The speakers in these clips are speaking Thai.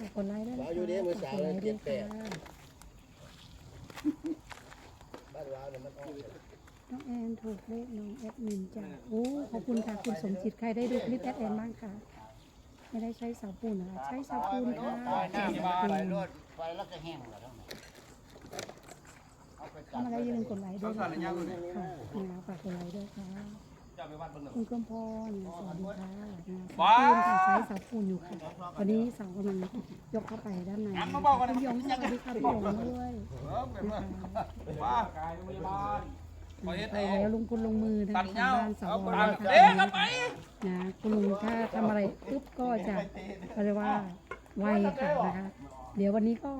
ฝากกดไลค์ด้วยนะเราคะอยู่นี่มือฝากสาวกดไลเลยค์ด้เจ็วยดแปค่ะดบ้านเราเนี่ยมันออกน้องแอนถูกเลขน้องแอดมินจ้ะโอ้ขอบคุณค่ะคุณสมจิตใครได้ดูคลิปแอดแอนบ้างคะไม่ได้ใช้เสาปูนนะคะใช้เสาปูนค่ะไฟหน้ามาไฟรถไฟแล้วก็แห้งแล้วทั้งนั้นเอาไปจัทำอะไรอย่าลืมกดไลค์ด้วยเขานะสั่นระยะคะเลยค่ะนะฝากกดไลค์ด้วยค่ะ จะไปวัดเบิ่งหนึ่งคุณกำพรสวัสดีค่ะนะเสาปูนค่ะใช้เสาปูนอยู่ค่ะวันนี้เสากำลังยกเข้าไปด้านในนะคะคุณยงสวัสดีค่ะพี่ยงด้วยเออเป็นนะว่าคะว่ากายโรงพยาบาลขอเฮ็ดไปเอาแล้วลุงคุณลงมือทางตัดทางเงาบ้านสเอาวปนะลาคะเอ๊ะกลับไปนะคุณลุงถ้าทำอะไรปุ๊บก็จะเขาเรียกว่าไวค่ะนะคะเดี๋ยววันนี้ก็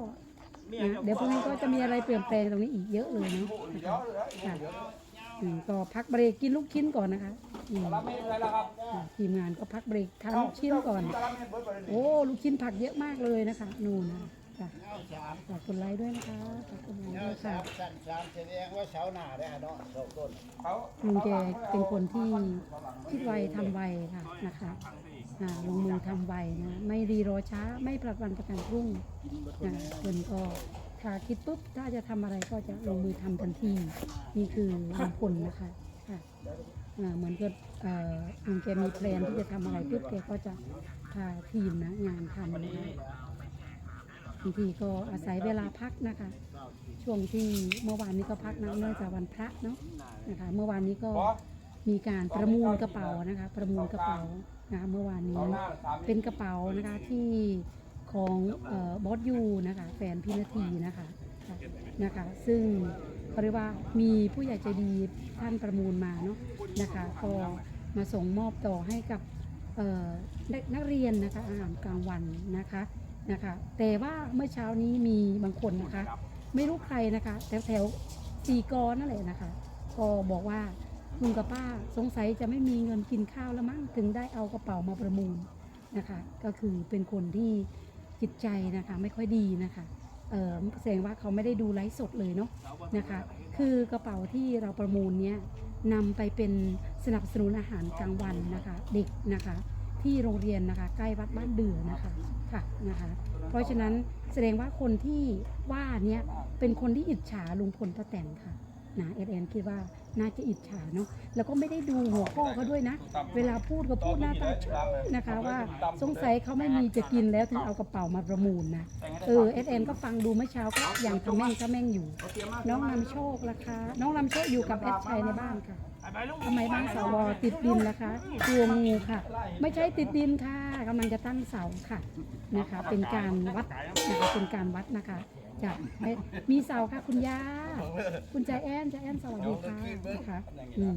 นะเดี๋ยวพรุ่งนี้ก็จะมีอะไรเปลี่ยนแปลงตรงนี้อีกเยอะเลยเนาะนะคะค่ะ อืมก็พักเบรกกินลูกชิ้นก่อนนะคะอืมรับไม่อะไรแล้วครับอะทีมงานก็พักเบรกทานลูกชิ้นก่อนรับไม่เบิดไปเลยโอ้ลูกชิ้นผักเยอะมากเลยนะคะ นู่นนะค่ะฝากกดไลค์ด้วยนะคะฝากกดไลค์เงาด้วยสาค่ะมสั้นสามแสดงว่าเสาหน้าได้เนาะเสาต้นเขาลุงแกเป็นคนที่คิดไวทำไวค่ะนะคะอ่าลงมือทำไวนะ ไม่รีรอช้าไม่ผลัดวันประกันพรุ่งนะเพิ่นก็ ถ้าคิดปุ๊บถ้าจะทำอะไรก็จะลงมือทำทันทีนี่คือลุงพลนะคะค่ะเหมือนกับเอ่อลุงแกมีแพลนที่จะทำอะไรปุ๊บแกก็จะพาทีมนะงานทำนะคะบางทีก็อาศัยเวลาพักนะคะ ช่วงที่เมื่อวานนี้ก็พักนะเนื่องจากวันพระเนาะนะคะ เมื่อวานนี้ก็มีการประมูลกระเป๋านะคะ ประมูลกระเป๋านะคะเมื่อวานนี้เป็นกระเป๋านะคะที่ ของออบอสยูนะคะแฟนพินาทีนะคะนะคะ ซึ่งเขาเรียกว่ามีผู้ใหญ่ใจดีท่านประมูลมาเนาะนะคะก็มาส่งมอบต่อให้กับนักเรียนนะคะอาหารกลางวันนะคะนะคะแต่ว่าเมื่อเช้านี้มีบางคนนะคะ ไม่รู้ใครนะคะแถวแถวสี่กอนั่นแหละนะคะ ก็บอกว่าลุงกับป้าสงสัยจะไม่มีเงินกินข้าวแล้วมั้งถึงได้เอากระเป๋ามาประมูลนะคะ ก็คือเป็นคนที่ จิตใจนะคะไม่ค่อยดีนะคะเออแสดงว่าเขาไม่ได้ดูไลฟ์สดเลยเนาะนะคะ คือกระเป๋าที่เราประมูลเนี้ยนำไปเป็นสนับสนุนอาหารกลางวันนะคะเด็กนะคะที่โรงเรียนนะคะใกล้วัดบ้านเดือนะคะค่ะนะคะ เพราะฉะนั้นแสดงว่าคนที่ว่าเนี้ยเป็นคนที่อิจฉาลุงพลป้าแตนค่ะนะเอเอ็นคิดว่า น่าจะอิจฉาเนาะแล้วก็ไม่ได้ดูหัวข้อเขาด้วยนะ เวลาพูดก็พูดหน้าตาเฉยนะคะ ว่าสงสัยเขาไม่มีจะกินแล้วถึงเอากระเป๋ามาประมูลนะเออเอเอ็นก็ฟังดูเมื่อเช้าก็อย่างทำแม่งทำแม่งอยู่ น้องนำโชคราคาน้องนำโชคอยู่กับเอสชัยในบ้านค่ะทำไมบ้านสวติดดินล่ะคะตัวงูค่ะ ไม่ใช่ติดดินค่ะกำลังจะตั้งเสาค่ะนะคะ เป็นการวัดนะคะเป็นการวัดนะคะ จากมีเสาค่ะ คุณย่าคุณใจแอนใจแอนสวัสดีค่ะนะคะอืม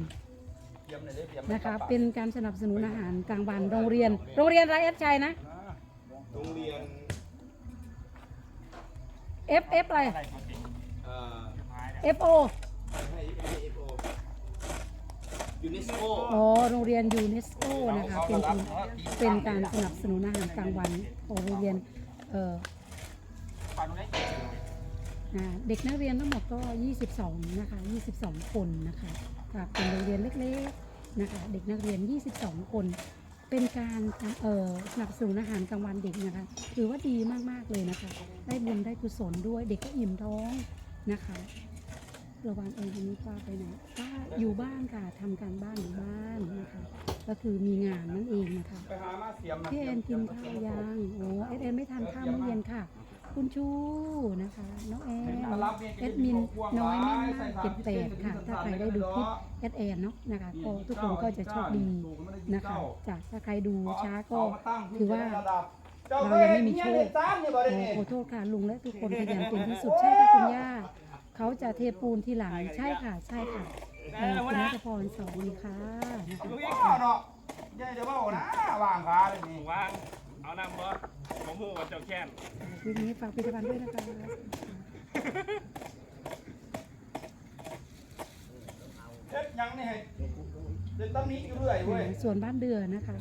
เตรียมหน่อยดิเตรียมนะคะ เป็นการสนับสนุนอาหารกลางวันโรงเรียน โรงเรียนไรเอสชัยนะ โรงเรียน F F อะไรเอ่อ F O ให้ AFO ยูเนสโกอ๋อ โรงเรียนยูเนสโกนะคะ เป็นทุนเป็นการสนับสนุนอาหารกลางวันของโรงเรียน เอ่อปานุเล็กอ่า เด็กนักเรียนทั้งหมดก็ 22 นะคะ 22 คนนะคะค่ะเป็นโรงเรียนเล็กๆนะคะ เด็กนักเรียน 22 คน เป็นการเอ่อสนับสนุนอาหารกลางวันเด็กนะคะ ถือว่าดีมากๆเลยนะคะ ได้บุญได้กุศลด้วย เด็กก็อิ่มท้องนะคะ ระวังเองวันนี้ป้าไปไหนป้าอยู่บ้านค่ะทำการบ้านอยู่บ้านนะคะ ก็คือมีงานนั่นเองนะคะไปหามาเสียมพี่แอนกินข้าวยัง โอ้เอสแอนไม่ทานข้าวมื้อเย็นค่ะ คุณชูนะคะน้องแอนเอดมินน้อยแม่มากเจ็ดแปดค่ะ ถ้าใครได้ดูคลิปเอสแอนเนาะนะคะก็ทุกคนก็จะโชคดีนะคะจากถ้าใครดูช้าก็ถือว่าเรายังไม่มีโชคโอ้ขอโทษค่ะลุงและทุกคนขยันเป็นที่สุดใช่ค่ะคุณย่าเขาจะเทปูนทีหลังใช่ค่ะ ใช่ค่ะเอ่อคุณนัทพรสวัสดีค่ะนะคะลูกยี่ห้อเนาะยายเดี๋ยวว่านะวางขาเลยนี่วางเอาน้ำบ่ มะม่วงกับเจ้าแค้นคลิปนี้ฝากผลิตภัณฑ์ด้วยนะคะเฮ็ดยังนี่ให้เด็ดตำหนี้อยู่เรื่อยเว้ยส่วนบ้านเดือนะคะ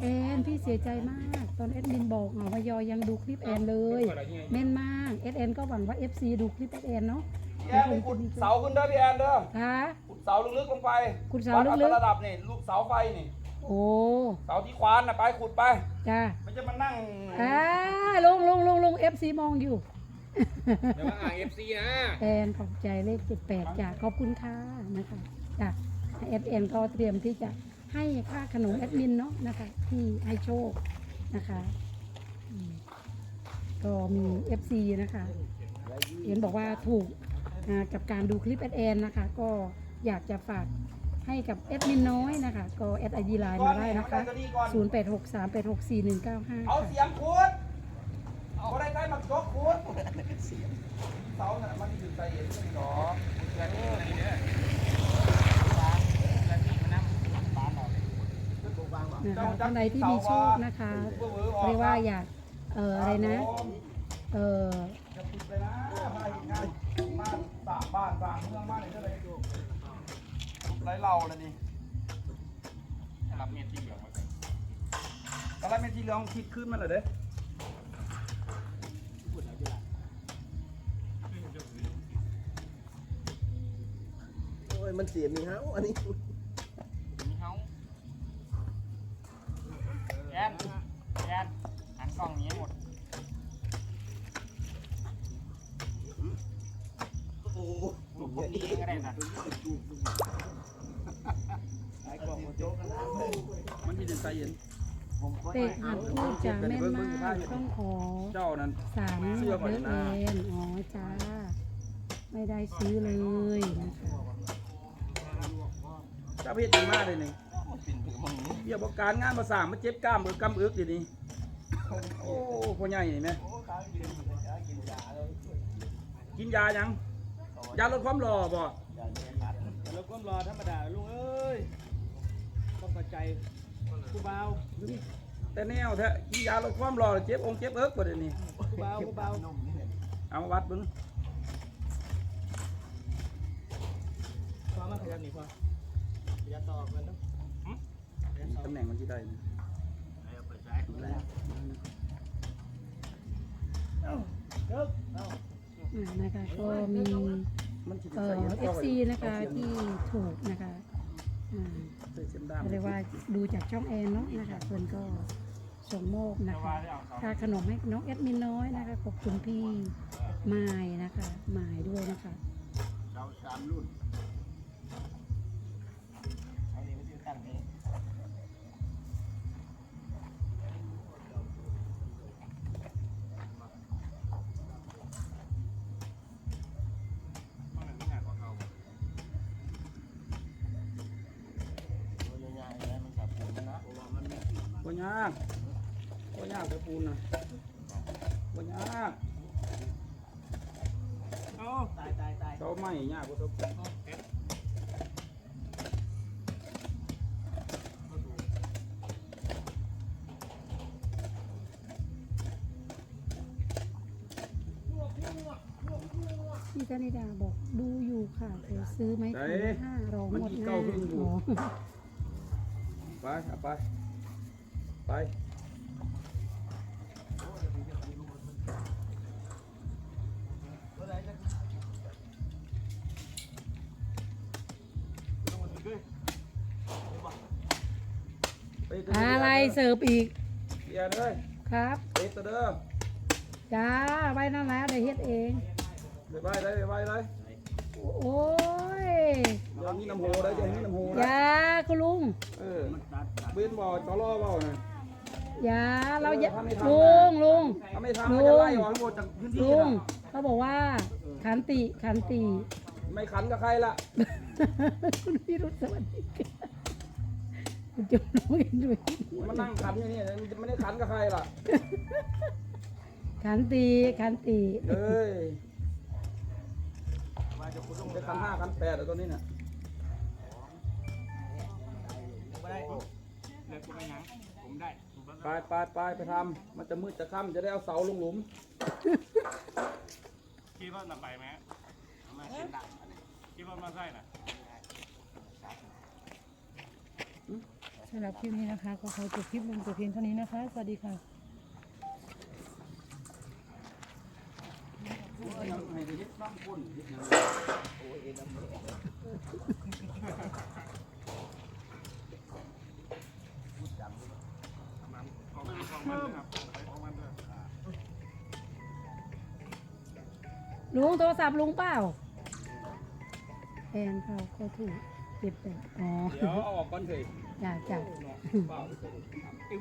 แอนพี่เสียใจมาก ตอนเอ็ดมินบอกเหงาวายอยังดูคลิปแอนเลยแม่นมากเอสแอนก็หวังว่า FC ดูคลิปเอสแอนเนาะพี่แอนไปขุดเสาขึ้นเด้อพี่แอนเด้อค่ะขุดเสาลึกๆลงไปขุดเสาลึกๆวัดระดับนี่ลูกเสาไฟนี่ โอ้เสาที่ควานน่ะไปขุดไป จ้าไม่จะมานั่ง อ่าลุงลุงลุงเอฟซีมองอยู่ เดี๋ยวมาอ่างเอฟซีนะ แอนขอบใจเลขเจ็ดแปดจ้ะขอบคุณค่ะนะคะจ้ะเอฟเอ็นก็เตรียมที่จะให้ค่าขนมแอดมินเนาะนะคะ ที่ให้โชคนะคะอืมก็มีเอฟซีนะคะเห็นบอกว่าถูกอ่ากับการดูคลิปแอดแอนนะคะ ก็อยากจะฝาก ให้กับแอดมินน้อยนะคะ ก็แอดไอดีไลน์มาได้นะคะ 0 8 6 3 8 6 4 1 9 5 เอาค่ะ เสียงคูดเอาอะไรใกล้มาจกคูดเสาน่ะมันอยู่ใจเย็นไม่หรอกนะคะท่านใดที่มีโชคนะคะ เรียกว่าอยากเอออะไรนะ เออจะปิดไปนะมาอีกงานบ้านสามบ้านสามเมืองบ้านไหนก็เลย ไรเราเลยนี่รับเมียที่เหลืองมาตอนแรกไม่ที่เรื่องคิดขึ้นมาเลยเด้โอ้ยมันเสียมีเฮาอันนี้มีเฮาแอนแอนหันกล้องนี้หมด โอ้โหถูกผมดีก็ได้นะ เดินใจเย็นเตะหัดพูดจะแม่นมากต้องขอเจ้านั้นสามเดือนเอนอ๋อจ้า ไม่ได้ซื้อเลยนะคะเจ้าเพศดีมากเลยนี่เบี้ยบอกการงานมาสร้างมาเจ็บกล้ามเบิกกำเอึกดินี่โอ้พ่อใหญ่นี่ไหมกินยายังยาลดความหล่อบ่แล้วก็รอธรรมดาลุงเอ้ยต้องเข้าใจ ผู้เบาแต่แนวแท้กินยาลดความหล่อเจ็บองค์เจ็บเอิกบ่เดี๋ยวนี้ผู้เบาผู้เบาเอามาวัดเบึงความมาขยันนี่ความขยันต่อกันนะตำแหน่งมันที่ได้นะเอ้าเอ้าเอ้าอ่านะคะก็มีมันสิเอ่ใส่อเงินฟซีนะคะที่ถูกนะคะ อ่าใส่เส้นด้าม เรียกว่าดูจากช่องแอนเนาะนะคะเพื่อนก็ส่งโมกนะคะค่าขนมให้น้องแอดมินน้อยนะคะขอบคุณพี่ไม้นะคะไม้ด้วยนะคะ เราสามรุ่น ยากบ่ยากแต่ปูนน่ะบ่ยากโอ้ตายตายตายเสาไม้ยากกว่าเสาปูนพี่ธนิดาบอกดูอยู่ค่ะเดี๋ยวซื้อไหมคะห้ารองหมดหน้าอ๋อ ไปเอาไป ไปไปตัวนี้อะไรเสิร์ฟอีกเกียร์เลยครับเอ็ดตัวเดิมจ้าไว้นั่นแล้วเดี๋ยวเฮ็ดเองไปไปเลยไปไปเลยโอ้ยเดี๋ยวนี้น้ำโหเลยเดี๋ยวนี้น้ำโหอนะยาคุณลุงเออเบิ้นบ่อตอล่อบ่อน่ะ อยาเราอย่าเออถ้าไม่ทำนะลุงลุง ถ้าไม่ทำมันจะไล่ออกทั้งหมดจากพื้นที่ลุงนะเขาบอกว่า ขันติขันติ ไม่ขันกับใครละคุณพี่รุษสวัสดีค่ะคุณจมน้องกันด้วยมันนั่งขันอย่างนี้ไม่ได้ขันกับใครล่ะขันติขันติเอ้ยจะขันห้าขันแปดแล้วตัวนี้น่ะไม่ได้เลิกกูไปยังผมได้ ไปไปไปไปทำมันจะมืดจะค่ำจะได้เอาเสาลงหลุม คิดว่าจะไปไหมมาเส้นดังคิดว่ามาใส่น่ะ สำหรับคลิปนี้นะคะ ก็ขอจบคลิปลงแต่เพียงเท่านี้นะคะ สวัสดีค่ะ ให้ได้เฮ็ดบ้างคนเฮ็ดหยัง มัน ของมันนะครับของมันด้วยลุงโทรศัพท์ลุงเปล่าแอนเขาเขาถูกเจ็บแต่อ๋อเดี๋ยวเอาออกก่อนเถอะจ้าจ้าเปล่า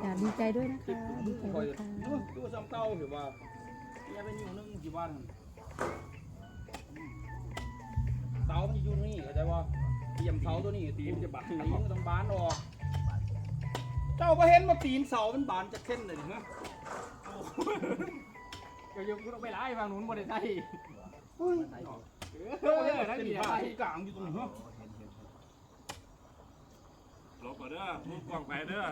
จ้าดีใจด้วยนะคะดีใจด้วยค่ะดูซ้ำเต้าถือว่าเนี่ยเป็นอยู่นึงกี่วันเสามันอยู่นี่เข้าใจว่าเตรียมเสาตัวนี้ตีมันจะบานตีมันต้องบานออก เจ้าก็เห็นว่าตีนเสามันบานจะเส้นเลยเหรอก็ยังกูต้องไปไล่ฝั่งนู้นบ่ได้ใช่เฮ้ยเออนั่นเป็นดีผ้าใช่ที่กลางอยู่ตรงนี้ลบก่อนเด้อมึงกล่องไปเด้อ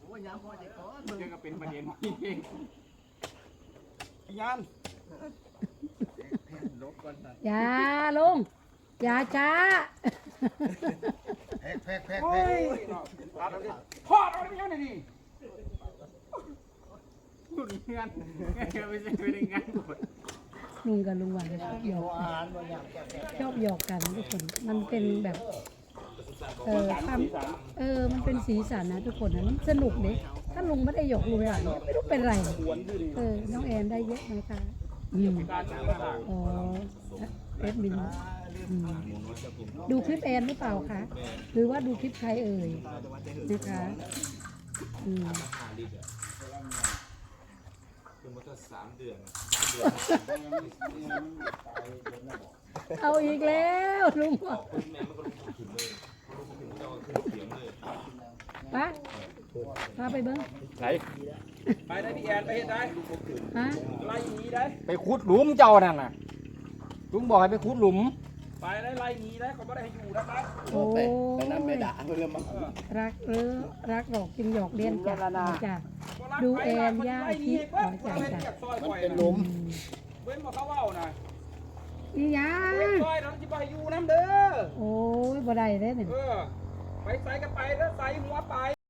โอ้ยยังพอจะก่อนมึงก็เป็นประเด็นจริงยานอย่าลุง อย่าช้า แพกแพกแพกแพยกทอดเอาดิทอดเอาดิยังไงนี่ๆพูดเงี้ยไม่ใช่ไม่ได้งานหมดลุงกับลุงหวานชอบหยอกกะแกะชอบหยอกกันทุกคน มันเป็นแบบเออความเออ มันเป็นสีสันนะทุกคนนะมันสนุกเลยถ้าลุงไม่ได้หยอกลุงหวานไม่รู้เป็นไร เออ น้องแอนได้เยอะไหมคะอืมอ๋อเอดมิน ดูคลิปแอนหรือเปล่าคะหรือว่าดูคลิปใครเอ่ยนะคะอืมเอาอีกแล้วลุงบอกปะพาไปเบิ้งไหนไปได้พี่แอนไปเห็นได้ฮะไล่หนีได้ไปขุดหลุมเจ้านั่นน่ะลุงบอกให้ไปขุดหลุม ไปได้ไล่หนีได้เขาไม่ได้ให้อยู่นะไปโอ้ ไปนั่นไม่ด่าเพื่อนมั้งรักเออรักหลอกจึงหยอกเล่นจ้ะจ้ะ ดูแอนย่าที่อ๋อจ้ะจ้ะ มันเป็นลมเว้นมาเขาเว้านะนี่ยัเว้นงซอยเราจะไปอยู่น้ำเด้อ โอ้ยบ่ได้เลยเนี่ย เออ ไปใส่กันไปแล้วใส่หัวไป